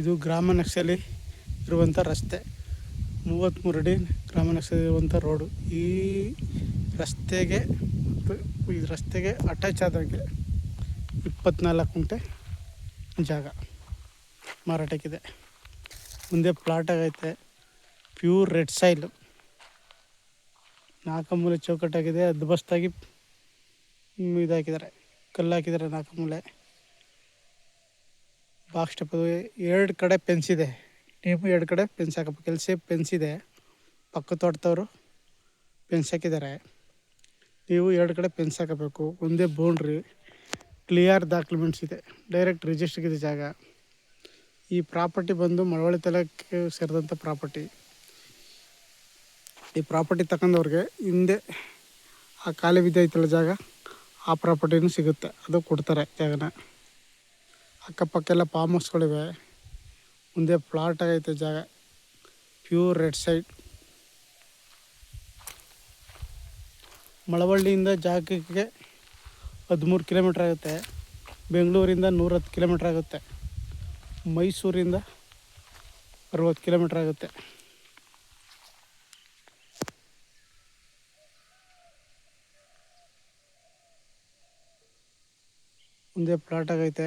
ಇದು ಗ್ರಾಮ ನಕ್ಷೆಯಲ್ಲಿ ಇರುವಂಥ ರಸ್ತೆ. ಮೂವತ್ತ್ಮೂರು ಅಡಿ ಗ್ರಾಮ ನಕ್ಷೆಯಲ್ಲಿ ಇರುವಂಥ ರೋಡು. ಈ ರಸ್ತೆಗೆ ಈ ರಸ್ತೆಗೆ ಅಟ್ಯಾಚ್ ಆದಂಗೆ ಇಪ್ಪತ್ನಾಲ್ಕು ಗುಂಟೆ ಜಾಗ ಮಾರಾಟಕ್ಕಿದೆ. ಮುಂದೆ ಪ್ಲಾಟ್ ಆಗೈತೆ ಪ್ಯೂರ್ ರೆಡ್ ಸೈಲು. ನಾಲ್ಕು ಮೂಲೆ ಚೌಕಟ್ಟಾಗಿದೆ ಅದ್ಬಸ್ತಾಗಿ ಇದಾಕಿದ್ದಾರೆ. ಕಲ್ಲು ಹಾಕಿದ್ದಾರೆ ನಾಲ್ಕು ಮೂಲೆ ಬಾಕ್ಸ್ ಸ್ಟೆಪ್ ಎರಡು ಕಡೆ ಪೆನ್ಸ್ ಇದೆ. ನೀವು ಎರಡು ಕಡೆ ಪೆನ್ಸ್ ಹಾಕಬೇಕು. ಕೆಲಸ ಪೆನ್ಸ್ ಇದೆ. ಪಕ್ಕ ತೋಟದವರು ಪೆನ್ಸ್ ಹಾಕಿದ್ದಾರೆ. ನೀವು ಎರಡು ಕಡೆ ಪೆನ್ಸ್ ಹಾಕಬೇಕು. ಒಂದೇ ಬೌಂಡ್ರಿ. ಕ್ಲಿಯರ್ ಡಾಕ್ಯುಮೆಂಟ್ಸ್ ಇದೆ. ಡೈರೆಕ್ಟ್ ರಿಜಿಸ್ಟ್ರಿಗೆ ಜಾಗ. ಈ ಪ್ರಾಪರ್ಟಿ ಬಂದು ಮಳವಳ್ಳಿ ತಲಕ್ಕೆ ಸೇರಿದಂಥ ಪ್ರಾಪರ್ಟಿ. ಈ ಪ್ರಾಪರ್ಟಿ ತಗೊಂಡವ್ರಿಗೆ ಹಿಂದೆ ಆ ಖಾಲಿ ಬಿದ್ದೈತಲ್ಲ ಜಾಗ, ಆ ಪ್ರಾಪರ್ಟಿನೂ ಸಿಗುತ್ತೆ. ಅದು ಕೊಡ್ತಾರೆ ಜಾಗನ. ಅಕ್ಕಪಕ್ಕ ಎಲ್ಲ ಫಾರ್ಮ್ ಹೌಸ್ಗಳಿವೆ ಮುಂದೆ ಫ್ಲಾಟ್ ಆಗೈತೆ ಜಾಗ. ಪ್ಯೂರ್ ರೆಡ್ ಸೈಡ್ ಮಳವಳ್ಳಿಯಿಂದ ಜಾಗಕ್ಕೆ ಹದಿಮೂರು ಕಿಲೋಮೀಟ್ರ್ ಆಗುತ್ತೆ. ಬೆಂಗಳೂರಿಂದ ನೂರತ್ತು ಕಿಲೋಮೀಟ್ರ್ ಆಗುತ್ತೆ. ಮೈಸೂರಿಂದ ಅರವತ್ತು ಕಿಲೋಮೀಟ್ರ್ ಆಗುತ್ತೆ. ಮುಂದೆ ಪ್ಲಾಟ್ ಆಗೈತೆ.